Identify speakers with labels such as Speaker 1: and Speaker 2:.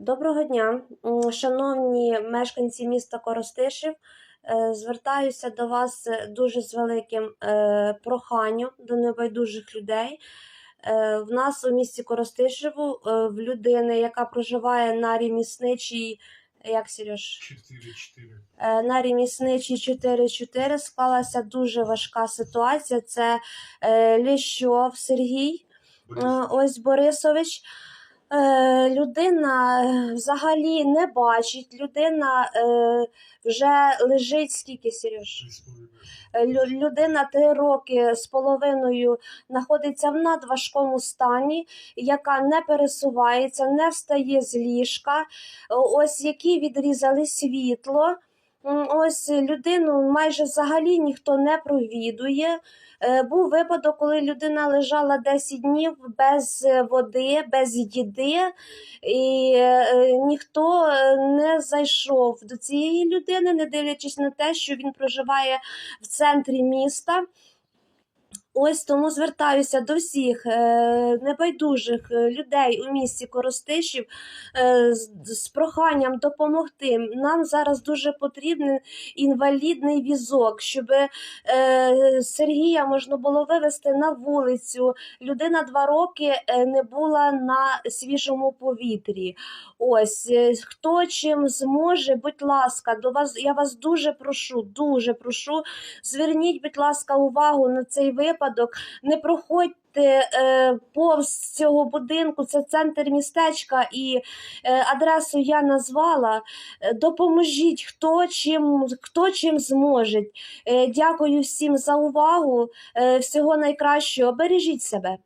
Speaker 1: Доброго дня, шановні мешканці міста Коростишів. Е, Звертаюся до вас дуже з великим е, проханням до небайдужих людей. Е, В нас у місті Коростишеву в людини, яка проживає на ремісничій, як Сереж?
Speaker 2: 4-4.
Speaker 1: Е, на ремісничій 4-4 склалася дуже важка ситуація. Це Ліщов Сергій. Е, Ось Борисович. Е, Людина е, взагалі не бачить, людина е, вже лежить скільки Сереж? Людина три роки з половиною знаходиться в надважкому стані, яка не пересувається, не встає з ліжка, ось які відрізали світло. Ось людину майже взагалі ніхто не провідує. Е, Був випадок, коли людина лежала 10 днів без е, води, без їди, і е, ніхто е, не зайшов до цієї людини, не дивлячись на те, що він проживає в центрі міста. Ось тому звертаюся до всіх е, небайдужих е, людей у місті Коростишів е, з, проханням допомогти. Нам зараз дуже потрібен інвалідний візок, щоб Сергія можна було вивезти на вулицю. Людина два роки не була на свіжому повітрі. Ось хто чим зможе, будь ласка, до вас я вас дуже прошу, дуже прошу. Зверніть, будь ласка, увагу на цей випадок. Не проходьте е, повз цього будинку, це центр містечка, і е, адресу я назвала. Е, Допоможіть, хто чим, хто чим зможе. Е, дякую всім за увагу. Е, всього найкращого. Бережіть себе.